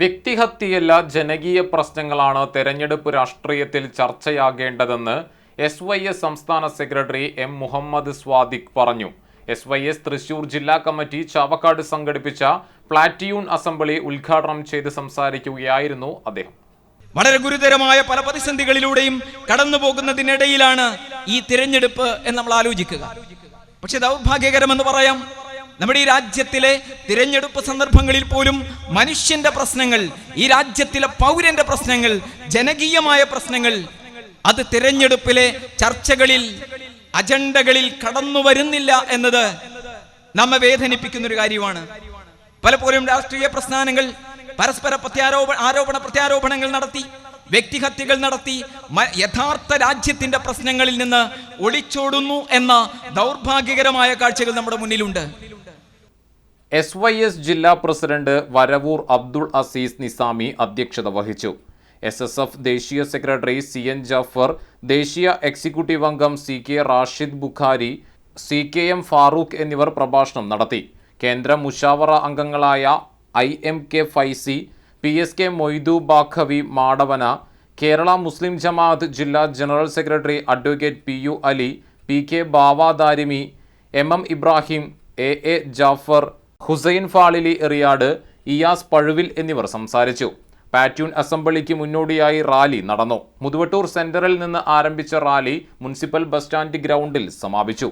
വ്യക്തിഹത്യയല്ല ജനകീയ പ്രശ്നങ്ങളാണ് തെരഞ്ഞെടുപ്പ് രാഷ്ട്രീയത്തിൽ ചർച്ചയാകേണ്ടതെന്ന് എസ് വൈ എസ് സംസ്ഥാന സെക്രട്ടറി എം മുഹമ്മദ് സ്വാദിഖ് പറഞ്ഞു. എസ് വൈ എസ് തൃശൂർ ജില്ലാ കമ്മിറ്റി ചാവക്കാട് സംഘടിപ്പിച്ച പ്ലാറ്റിയൂൺ അസംബ്ലി ഉദ്ഘാടനം ചെയ്ത് സംസാരിക്കുകയായിരുന്നു അദ്ദേഹം. വളരെ ഗുരുതരമായ പല പ്രതിസന്ധികളിലൂടെയും കടന്നു പോകുന്നതിനിടയിലാണ് ഈ തിരഞ്ഞെടുപ്പ് എന്ന് നമ്മൾ ആലോചിക്കുക. പക്ഷെ ദൗർഭാഗ്യകരമെന്ന് പറയാം നമ്മുടെ ഈ രാജ്യത്തിലെ തിരഞ്ഞെടുപ്പ് സന്ദർഭങ്ങളിൽ പോലും മനുഷ്യന്റെ പ്രശ്നങ്ങൾ ഈ രാജ്യത്തിലെ പൗരന്റെ പ്രശ്നങ്ങൾ ജനകീയമായ പ്രശ്നങ്ങൾ അത് തിരഞ്ഞെടുപ്പിലെ ചർച്ചകളിൽ അജണ്ടകളിൽ കടന്നു വരുന്നില്ല എന്നത് നമ്മെ വേദനിപ്പിക്കുന്ന ഒരു കാര്യമാണ്. പലപ്പോഴും രാഷ്ട്രീയ പ്രസ്ഥാനങ്ങൾ പരസ്പര പ്രത്യാരോപ ആരോപണ പ്രത്യാരോപണങ്ങൾ നടത്തി വ്യക്തിഹത്യകൾ നടത്തി യഥാർത്ഥ രാജ്യത്തിന്റെ പ്രശ്നങ്ങളിൽ നിന്ന് ഒളിച്ചോടുന്നു എന്ന ദൗർഭാഗ്യകരമായ കാഴ്ചകൾ നമ്മുടെ മുന്നിലുണ്ട്. എസ് വൈ എസ് ജില്ലാ പ്രസിഡന്റ് വരവൂർ അബ്ദുൾ അസീസ് നിസാമി അധ്യക്ഷത വഹിച്ചു. എസ് എസ് എഫ് ദേശീയ സെക്രട്ടറി സി എൻ ജാഫർ ദേശീയ എക്സിക്യൂട്ടീവ് അംഗം C K Rashid Bukhari C K M Farooq എന്നിവർ പ്രഭാഷണം നടത്തി. കേന്ദ്ര മുഷാവറ അംഗങ്ങളായ I M K Faizy P S K Moidu Baqavi Madavana Kerala Muslim Jamaath ജില്ലാ general secretary advocate P U Ali P K Bavadarimi M M Ibrahim A A Jafar Hussain Fazili Eriyad Iyas Pazhuvil എന്നിവർ സംസാരിച്ചു. പാറ്റ്യൂൺ അസംബ്ലിക്ക് മുന്നോടിയായി rally നടന്നു. മുതുവട്ടൂർ സെന്ററിൽ നിന്ന് ആരംഭിച്ച rally municipal bus stand ഗ്രൗണ്ടിൽ സമാപിച്ചു.